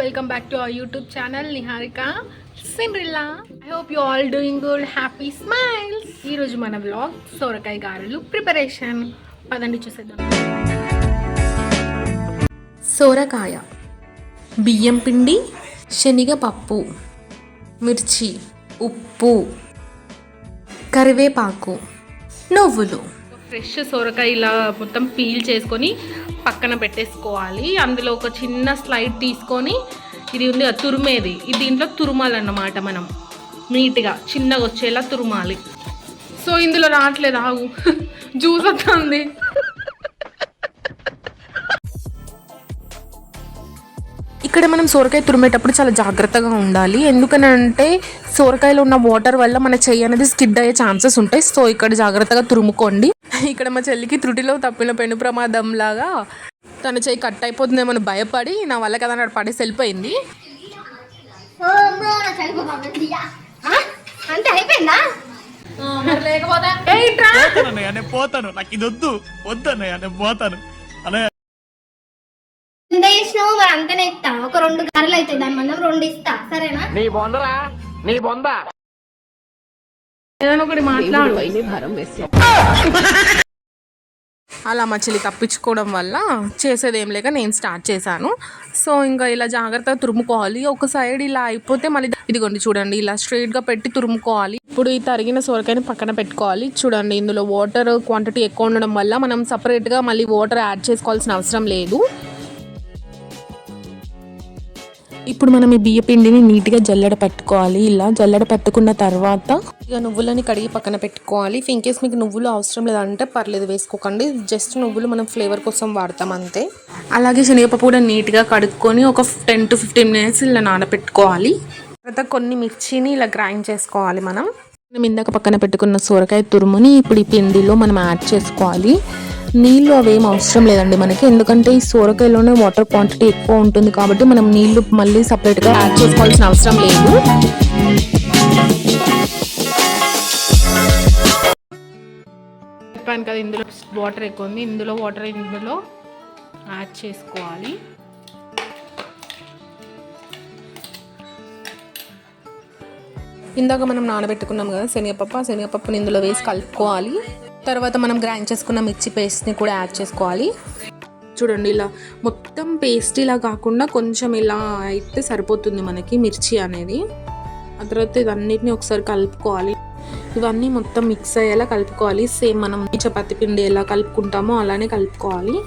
Welcome back to our YouTube channel Niharika సిమ్రిల్లా I hope you all doing good happy smiles ఈరోజు మన vlog సోరకాయ గారెలు preparation పదండి చూసేద్దాం. సోరకాయ బియ్యం పిండి శనగపప్పు మిర్చి ఉప్పు కరివేపాకు నువ్వులు. ఫ్రెష్ సొరకాయ ఇలా మొత్తం పీల్ చేసుకొని పక్కన పెట్టేసుకోవాలి. అందులో ఒక చిన్న స్లైడ్ తీసుకొని ఇది ఉంది కదా, తురిమేది. ఇది దీంట్లో తురుమాలన్నమాట మనం. నీట్గా చిన్నగా వచ్చేలా తురుమాలి. సో ఇందులో రావట్లేదు ఆగు. జ్యూస్ వస్తుంది. ఇక్కడ మనం సోరకాయ తురిమేటప్పుడు చాలా జాగ్రత్తగా ఉండాలి. ఎందుకనంటే సోరకాయలో ఉన్న వాటర్ వల్ల మన చెయ్యి అనేది స్కిడ్ అయ్యే ఛాన్సెస్ ఉంటాయి. సో ఇక్కడ జాగ్రత్తగా తురుముకోండి. ఇక్కడ మా చెల్లికి త్రుటిలో తప్పిన పెను ప్రమాదం లాగా తన చెయ్యి కట్ అయిపోతుందేమో భయపడి నా వల్ల కదా నాడు పడేసి వెళ్ళిపోయింది. నా అంటే అయిపోయిందా నేను పోతాను. నాకు ఇది వద్దు. వద్దు అన్నయ్య నేను పోతాను. అన్నయ్య. ఎంత చేసినావు మరి అంతనే ఇస్తా. ఒక రెండు కర్రలు అవుతాయి. దాని మందం రెండు ఇస్తా. సరేనా? ఏదైనా ఒకటి మాట్లాడు అలా మా చెల్లి తప్పించుకోవడం వల్ల చేసేది ఏం లేక నేను స్టార్ట్ చేశాను. సో ఇంకా ఇలా జాగ్రత్తగా తురుముకోవాలి. ఒక సైడ్ ఇలా అయిపోతే మళ్ళీ ఇదిగోండి చూడండి ఇలా స్ట్రైట్గా పెట్టి తురుముకోవాలి. ఇప్పుడు ఈ తరిగిన సొరకాయని పక్కన పెట్టుకోవాలి. చూడండి ఇందులో వాటర్ క్వాంటిటీ ఎక్కువ ఉండడం వల్ల మనం సపరేట్గా మళ్ళీ వాటర్ యాడ్ చేసుకోవాల్సిన అవసరం లేదు. ఇప్పుడు మనం ఈ బియ్య పిండిని నీట్గా జల్లెడ పెట్టుకోవాలి. ఇలా జల్లెడ పెట్టుకున్న తర్వాత ఇక నువ్వులని కడిగి పక్కన పెట్టుకోవాలి. ఇన్ మీకు నువ్వులు అవసరం లేదంటే పర్లేదు వేసుకోకండి. జస్ట్ నువ్వులు మనం ఫ్లేవర్ కోసం వాడతాం అంతే. అలాగే శనగపప్పు కూడా నీట్గా కడుక్కొని ఒక టెన్ టు ఫిఫ్టీన్ మినిట్స్ ఇలా నానబెట్టుకోవాలి తర్వాత కొన్ని మిర్చిని ఇలా గ్రైండ్ చేసుకోవాలి మనం. మనం ఇందాక పక్కన పెట్టుకున్న సొరకాయ తురుముని ఇప్పుడు ఈ పిండిలో మనం యాడ్ చేసుకోవాలి. నీళ్ళు అవేం అవసరం లేదండి మనకి. ఎందుకంటే ఈ సొరకాయలోనే వాటర్ క్వాంటిటీ ఎక్కువ ఉంటుంది కాబట్టి మనం నీళ్ళు మళ్ళీ సపరేట్గా యాడ్ చేసుకోవాల్సిన అవసరం లేదు. చెప్పాను కదా ఇందులో వాటర్ ఎక్కువ ఉంది. ఇందులో వాటర్ ఇందులో యాడ్ చేసుకోవాలి. ఇందాక మనం నానబెట్టుకున్నాం కదా శనగపప్పు. ఆ శనగపప్పుని ఇందులో వేసి కలుపుకోవాలి. తర్వాత మనం గ్రైండ్ చేసుకున్న మిర్చి పేస్ట్ని కూడా యాడ్ చేసుకోవాలి. చూడండి ఇలా మొత్తం పేస్ట్ ఇలా కాకుండా కొంచెం ఇలా అయితే సరిపోతుంది మనకి మిర్చి అనేది. ఆ తర్వాత ఇవన్నిటిని ఒకసారి కలుపుకోవాలి. ఇవన్నీ మొత్తం మిక్స్ అయ్యేలా కలుపుకోవాలి. సేమ్ మనం చపాతి పిండి ఎలా కలుపుకుంటామో అలానే కలుపుకోవాలి.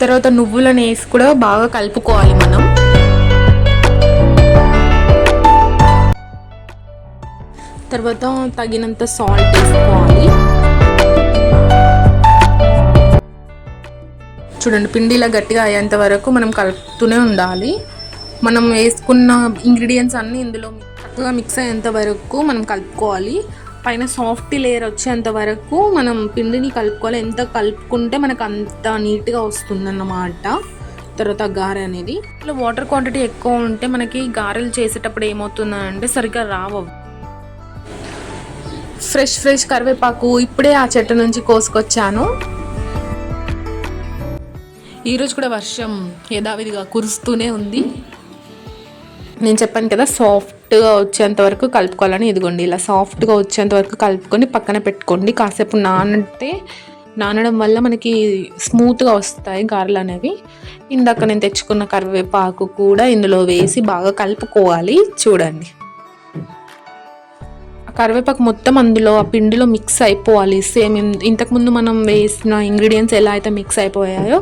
తర్వాత నువ్వులను వేసి కూడా బాగా కలుపుకోవాలి మనం. తర్వాత తగినంత సాల్ట్ వేసుకోవాలి. చూడండి పిండి ఇలా గట్టిగా అయ్యేంత వరకు మనం కలుపుతూనే ఉండాలి. మనం వేసుకున్న ఇంగ్రీడియంట్స్ అన్నీ ఇందులో చక్కగా మిక్స్ అయ్యేంత వరకు మనం కలుపుకోవాలి. పైన సాఫ్ట్ లేయర్ వచ్చేంత వరకు మనం పిండిని కలుపుకోవాలి. ఎంత కలుపుకుంటే మనకు అంత నీట్గా వస్తుందన్నమాట. తర్వాత గారె అనేది. ఇట్లా వాటర్ క్వాంటిటీ ఎక్కువ ఉంటే మనకి గారెలు చేసేటప్పుడు ఏమవుతుందంటే సరిగ్గా రావు ఫ్రెష్ ఫ్రెష్ కరివేపాకు ఇప్పుడే ఆ చెట్టు నుంచి కోసుకొచ్చాను. ఈరోజు కూడా వర్షం యథావిధిగా కురుస్తూనే ఉంది. నేను చెప్పాను కదా సాఫ్ట్గా వచ్చేంత వరకు కలుపుకోవాలని ఇదిగోండి ఇలా సాఫ్ట్గా వచ్చేంత వరకు కలుపుకొని పక్కన పెట్టుకోండి. కాసేపు నానితే నానడం వల్ల మనకి స్మూత్గా వస్తాయి గారెలు అనేవి. ఇందాక నేను తెచ్చుకున్న కరివేపాకు కూడా ఇందులో వేసి బాగా కలుపుకోవాలి. చూడండి. కరివేపాకు మొత్తం అందులో ఆ పిండిలో మిక్స్ అయిపోవాలి. సేమ్ ఇంతకుముందు మనం వేసిన ఇంగ్రీడియంట్స్ ఎలా అయితే మిక్స్ అయిపోయాయో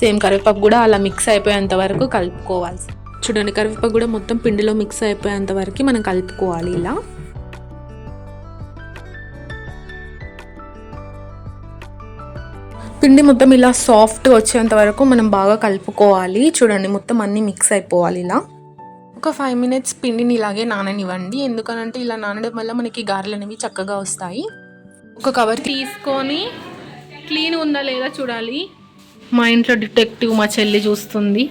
సేమ్ కరివేపాకు కూడా అలా మిక్స్ అయిపోయేంత వరకు కలుపుకోవాలి. చూడండి కరివేపాకు కూడా మొత్తం పిండిలో మిక్స్ అయిపోయేంత వరకు మనం కలుపుకోవాలి ఇలా. పిండి మొత్తం ఇలా సాఫ్ట్ వచ్చేంత వరకు మనం బాగా కలుపుకోవాలి. చూడండి మొత్తం అన్నీ మిక్స్ అయిపోవాలి ఇలా. ఒక ఫైవ్ మినిట్స్ పిండిని ఇలాగే నాననివ్వండి. ఎందుకనంటే ఇలా నానడం వల్ల మనకి గారెలు అనేవి చక్కగా వస్తాయి. ఒక కవర్ తీసుకొని క్లీన్ ఉందా లేదా చూడాలి. మా ఇంట్లో డిటెక్టివ్ మా చెల్లి చూస్తుంది.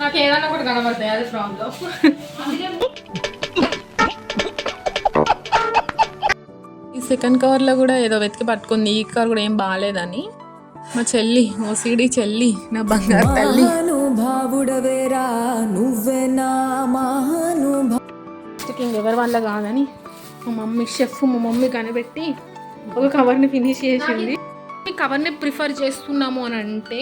నాకు ఏదైనా కనబడతాయి అది ప్రాబ్లం ఈ సెకండ్ కవర్లో కూడా ఏదో వెతికి పట్టుకుంది ఈ కవర్ కూడా ఏం బాగాలేదని. మా చెల్లి ఓ సీడీ చెల్లి నా బంగారు తల్లి. మహానుభావుడవేరా నువ్వే నా మహానుభా ఇంకెవరి వల్ల కాదని మా మమ్మీ షెఫ్ మా మమ్మీ కనిపెట్టి ఒక కవర్ని ఫినిష్ చేసింది. ఈ కవర్ని ప్రిఫర్ చేస్తున్నాము అని అంటే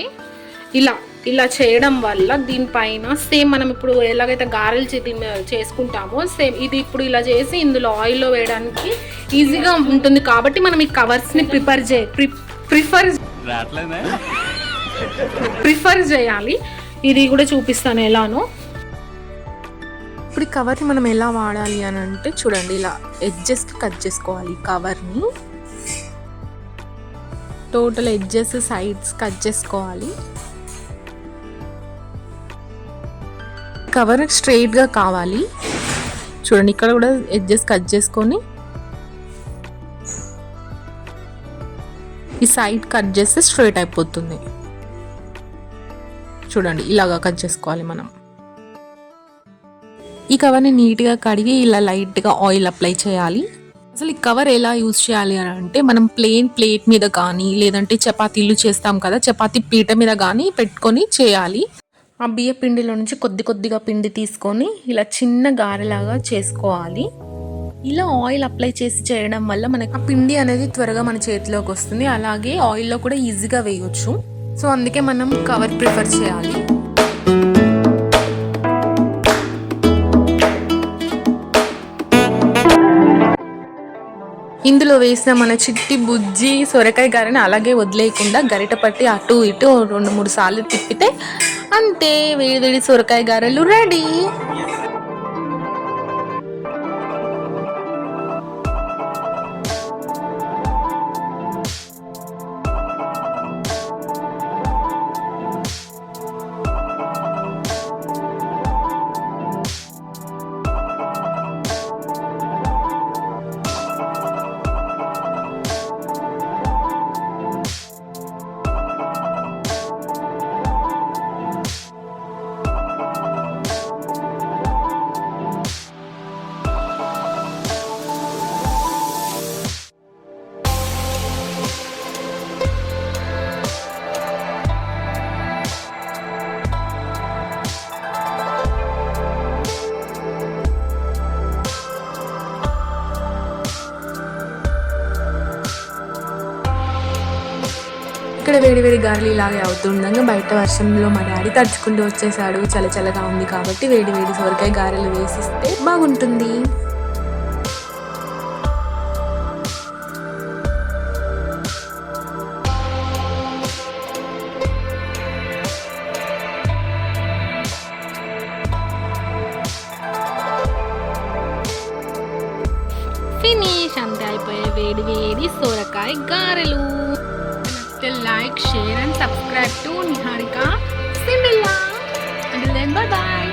ఇలా ఇలా చేయడం వల్ల దీనిపైన సేమ్ మనం ఇప్పుడు ఎలాగైతే గారెలు చేసుకుంటామో సేమ్ ఇది ఇప్పుడు ఇలా చేసి ఇందులో ఆయిల్లో వేయడానికి ఈజీగా ఉంటుంది కాబట్టి మనం ఈ కవర్స్ని ప్రిపేర్ చే ప్రిఫర్ ప్రిఫర్ చేయాలి. ఇది కూడా చూపిస్తాను ఎలానో. ఇప్పుడు కవర్ని మనం ఎలా వాడాలి అని అంటే చూడండి ఇలా ఎడ్జెస్ కట్ చేసుకోవాలి కవర్ని టోటల్ ఎడ్జెస్ సైడ్స్ కట్ చేసుకోవాలి. కవర్ స్ట్రైట్గా కావాలి. చూడండి ఇక్కడ కూడా ఎడ్జెస్ కట్ చేసుకొని. ఈ సైడ్ కట్ చేస్తే స్ట్రైట్ అయిపోతుంది. చూడండి ఇలాగా కట్ చేసుకోవాలి మనం. ఈ కవర్ని నీట్గా కడిగి ఇలా లైట్గా ఆయిల్ అప్లై చేయాలి. అసలు ఈ కవర్ ఎలా యూజ్ చేయాలి అని అంటే మనం ప్లేన్ ప్లేట్ మీద కానీ లేదంటే చపాతీలు చేస్తాం కదా చపాతీ పీట మీద కానీ పెట్టుకొని చేయాలి. ఆ బియ్య పిండిలో నుంచి కొద్ది కొద్దిగా పిండి తీసుకొని ఇలా చిన్న గారెలాగా చేసుకోవాలి. ఇలా ఆయిల్ అప్లై చేసి చేయడం వల్ల మనకి ఆ పిండి అనేది త్వరగా మన చేతిలోకి వస్తుంది. అలాగే ఆయిల్లో కూడా ఈజీగా వేయొచ్చు. సో అందుకే మనం కవర్ ప్రిఫర్ చేయాలి. ఇందులో వేసిన మన చిట్టి బుజ్జి సొరకాయ గారెని అలాగే వదిలేయకుండా గరిట పట్టి అటు ఇటు రెండు మూడు సార్లు తిప్పితే అంతే వేడి వేడి సొరకాయ గారెలు రెడీ. ఇక్కడ వేడి వేడి గారెలు ఇలాగే అవుతుండగా బయట వర్షంలో మా డాడీ తడుచుకుంటూ వచ్చేసాడు. చలచలగా ఉంది కాబట్టి వేడి వేడి సొరకాయ గారెలు వేసిస్తే బాగుంటుంది. ఫినిష్ అంతే అయిపోయాయి వేడి వేడి సొరకాయ గారెలు. Like share and subscribe to Niharika సిండిల్లా and then bye bye